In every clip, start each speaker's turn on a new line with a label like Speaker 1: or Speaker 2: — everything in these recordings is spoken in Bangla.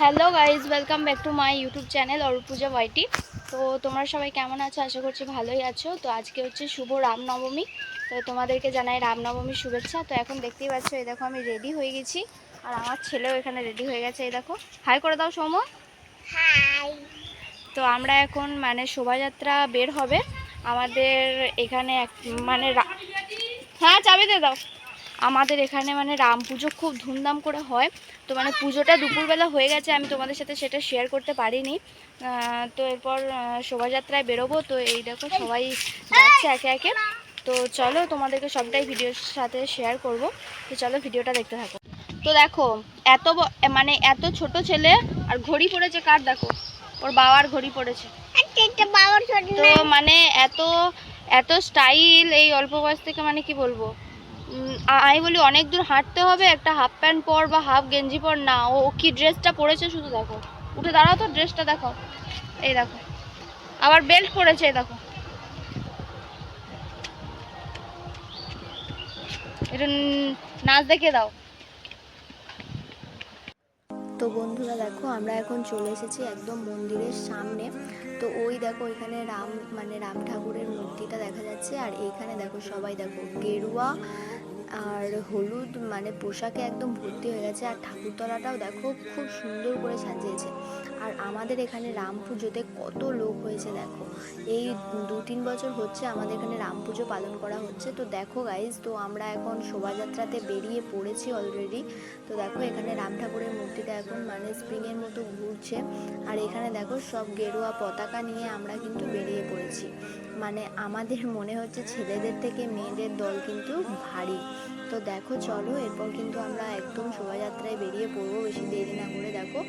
Speaker 1: Hello guys welcome back to my YouTube channel Arupuja YT তো তোমরা সবাই কেমন আছো? আশা করছি ভালোই আছো। তো আজকে হচ্ছে শুভ রামনবমী। তো তোমাদেরকে জানাই রামনবমীর শুভেচ্ছা। তো এখন দেখতেই পাচ্ছ এই দেখো আমি রেডি হয়ে গেছি। আর আমার ছেলেও এখানে রেডি হয়ে গেছে এই দেখো। হাই করে দাও সৌম
Speaker 2: হাই
Speaker 1: তো আমরা এখন মানে শোভাযাত্রা বের হবে। আমাদের এখানে এক মানে হ্যাঁ চাবি দিয়ে দাও। আমাদের এখানে মানে রাম পুজো খুব ধুমধাম করে হয়। তো মানে পুজোটা দুপুরবেলা হয়ে গেছে আমি তোমাদের সাথে সেটা শেয়ার করতে পারিনি। তো এরপর শোভাযাত্রায় বেরোবো। তো এই দেখো সবাই যাচ্ছে একে একে। তো চলো তোমাদেরকে সবটাই ভিডিওর সাথে শেয়ার করব। তো চলো ভিডিওটা দেখতে থাকো। তো দেখো এত মানে এত ছোট ছেলে আর ঘড়ি পড়েছে কার দেখো? ওর বাবার ঘড়ি পড়েছে।
Speaker 2: এটা
Speaker 1: তো মানে এত এত স্টাইল এই অল্প বয়স থেকে মানে কি বলব? আমি বলি অনেক দূর হাঁটতে হবে, একটা হাফ প্যান্ট পর বা হাফ গেঞ্জি পর, না, ও কি ড্রেসটা পরেছে শুধু দেখো। উঠে দাঁড়াও তো, ড্রেসটা দেখো। এই দেখো। আবার বেল্ট পরেছে, এই দেখো। এটা নাচ দেখে দাও। তো বন্ধুরা দেখো, আমরা এখন চলে এসেছি একদম মন্দিরের সামনে। তো ওই দেখো এখানে রাম মানে রাম ঠাকুরের মূর্তিটা দেখা যাচ্ছে। আর এইখানে দেখো সবাই দেখো, গেরুয়া আর হলুদ মানে পোশাকে একদম ভর্তি হয়ে গেছে। আর ঠাকুরতলাটাও দেখো, খুব সুন্দর করে সাজিয়েছে। আর আমাদের এখানে রাম পুজোতে কত লোক হয়েছে, দেখো। এই দু তিন বছর হচ্ছে আমাদের এখানে রাম পুজো পালন করা হচ্ছে। তো দেখো গাইজ তো আমরা এখন শোভাযাত্রাতে বেরিয়ে পড়েছি অলরেডি তো দেখো এখানে রাম ঠাকুরের মূর্তিটা এখন মানে স্প্রিংয়ের মতো ঘুরছে। আর এখানে দেখো সব গেরুয়া পতাকা নিয়ে আমরা কিন্তু বেরিয়ে পড়েছি। মানে আমাদের মনে হচ্ছে ছেলেদের থেকে মেয়েদের দল কিন্তু ভারী। তো দেখো চলো, এরপর কিন্তু আমরা একদম শোভাযাত্রায় বেরিয়ে পড়ব বেশি দেখো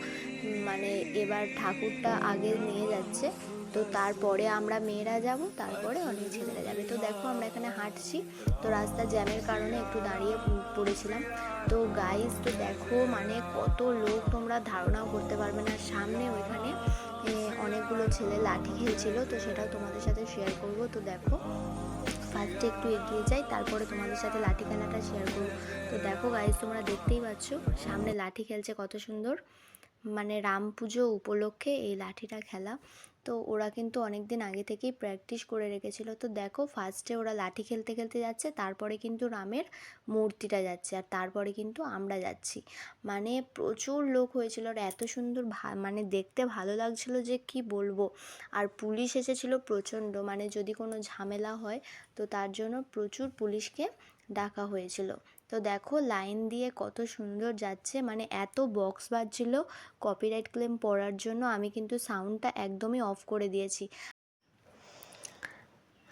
Speaker 1: মানে এবার ঠাকুরটা আগে নিয়ে যাচ্ছে। তো তারপরে আমরা মেয়েরা যাব, তারপরে অনেক ছেলেরা যাবে। তো দেখো আমরা এখানে হাঁটছি, তো রাস্তা জ্যামের কারণে একটু দাঁড়িয়ে পড়েছিলাম। তো গাইজ তো দেখো মানে কত লোক তোমরা ধারণাও করতে পারবে না। সামনে ওইখানে অনেকগুলো ছেলে লাঠি খেলছিল, তো সেটাও তোমাদের সাথে শেয়ার করব। তো দেখো ফার্স্টে একটু এগিয়ে যাই, তারপরে তোমাদের সাথে লাঠি খেলাটা শেয়ার করব। তো দেখো গাইজ তোমরা দেখতেই পাচ্ছ, সামনে লাঠি খেলছে কত সুন্দর। মানে রাম পুজো উপলক্ষে এই লাঠিটা খেলা। তো ওরা কিন্তু অনেক দিন আগে থেকেই প্র্যাকটিস করে রেখেছিল। তো দেখো ফার্স্টে ওরা লাঠি খেলতে খেলতে যাচ্ছে, তারপরে কিন্তু রামের মূর্তিটা যাচ্ছে আর তারপরে কিন্তু আমরা যাচ্ছি। মানে প্রচুর লোক হয়েছিল আর এত সুন্দর মানে দেখতে ভালো লাগছিল যে কি বলব? আর পুলিশ এসেছিল প্রচণ্ড মানে যদি কোনো ঝামেলা হয় তো তার জন্য প্রচুর পুলিশকে ডাকা হয়েছিল। তো দেখো লাইন দিয়ে কত সুন্দর যাচ্ছে। মানে এত বক্স বাজছিল কপিরাইট ক্লেম পড়ার জন্য। আমি কিন্তু সাউন্ডটা একদমই অফ করে দিয়েছি।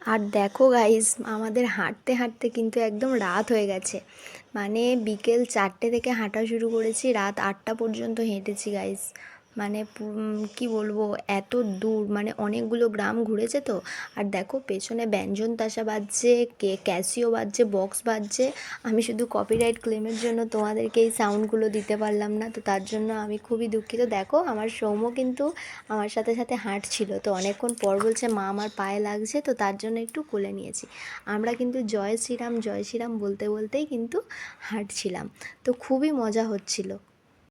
Speaker 1: আর দেখো গাইজ আমাদের হাঁটতে হাঁটতে কিন্তু একদম রাত হয়ে গেছে। মানে বিকেল চারটে থেকে হাঁটা শুরু করেছি। রাত আটটা পর্যন্ত হেঁটেছি গাইজ মানে কি বলব, এত দূর মানে অনেকগুলো গ্রাম ঘুরেছে তো। আর দেখো, পেছনে ব্যঞ্জন তাসা বাজছে, কে, ক্যাসিও বাজছে, বক্স বাজছে। আমি শুধু কপিরাইট ক্লেমের জন্য তোমাদেরকে এই সাউন্ডগুলো দিতে পারলাম না, তো তার জন্য আমি খুবই দুঃখিত। দেখো, আমার সৌম্য কিন্তু আমার সাথে সাথে হাঁটছিল, তো অনেকক্ষণ পর বলছে, মা, আমার পায়ে লাগছে তো তার জন্য একটু কোলে নিয়েছি। আমরা কিন্তু জয় শ্রীরাম জয় শ্রীরাম বলতে বলতেই কিন্তু হাঁটছিলাম, তো খুবই মজা হচ্ছিল।